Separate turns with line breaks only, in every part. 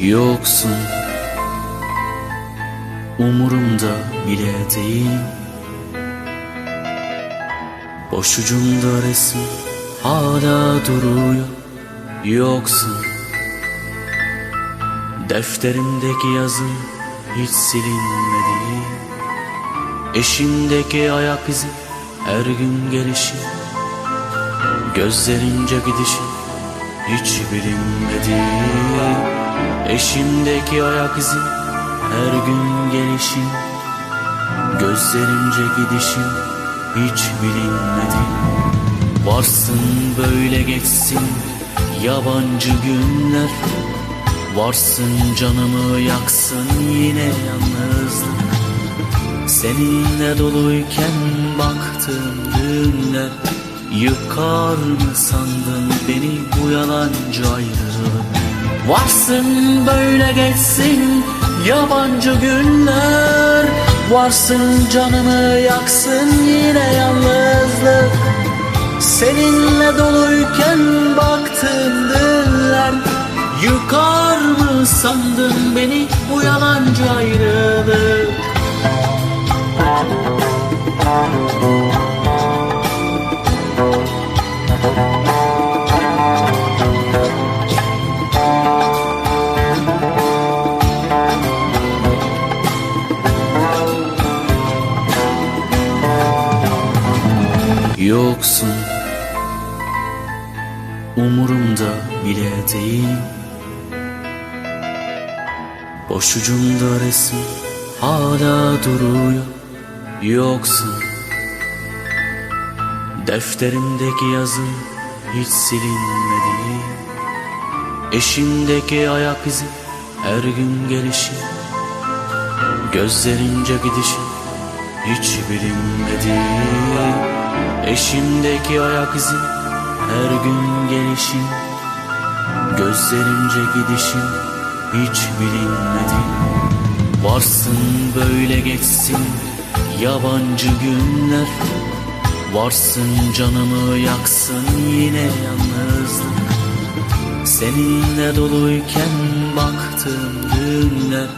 Yoksun Umurumda bile değil. Boş ucumda resim hala duruyor. Yoksun Defterimdeki yazı hiç silinmedi. Eşimdeki ayak izi her gün gelişi Gözlerince gidişi hiç bilinmedi Eşimdeki ayak izi her gün gelişi Gözlerince gidişin hiç bilinmedi Varsın böyle geçsin yabancı günler Varsın canımı yaksın yine yalnızlık. Seninle doluyken baktığım günler Yıkar mı sandın beni bu yalancı ayrılık Varsın böyle geçsin yabancı günler. Varsın canımı yaksın yine yalnızlık. Seninle doluyken baktığım günler. Yıkar mı sandın beni bu yalancı ayrılık Yoksun. Umurumda bile değil. Boş ucumda resim hala duruyor. Yoksun. Defterimdeki yazı hiç silinmedi. Eşimdeki ayak izi her gün gelişi. Gözlerince gidişi hiç bilinmedi Eşimdeki ayak izi her gün gelişin Gözlerince gidişin hiç bilinmedi Varsın böyle geçsin yabancı günler. Varsın canımı yaksın yine yalnızlık. Seninle doluyken baktığım günler.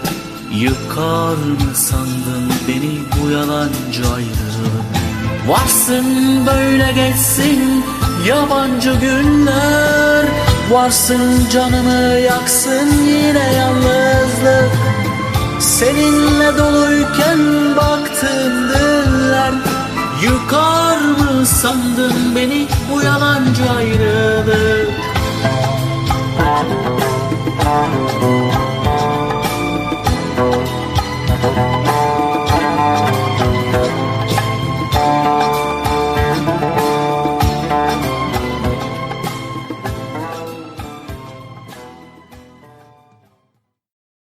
Yıkar mı sandın beni bu yalancı ayrılık Varsın böyle geçsin yabancı günler. Varsın canımı yaksın yine yalnızlık. Seninle doluyken baktığım günler Yıkar mı sandın beni bu yalancı ayrılık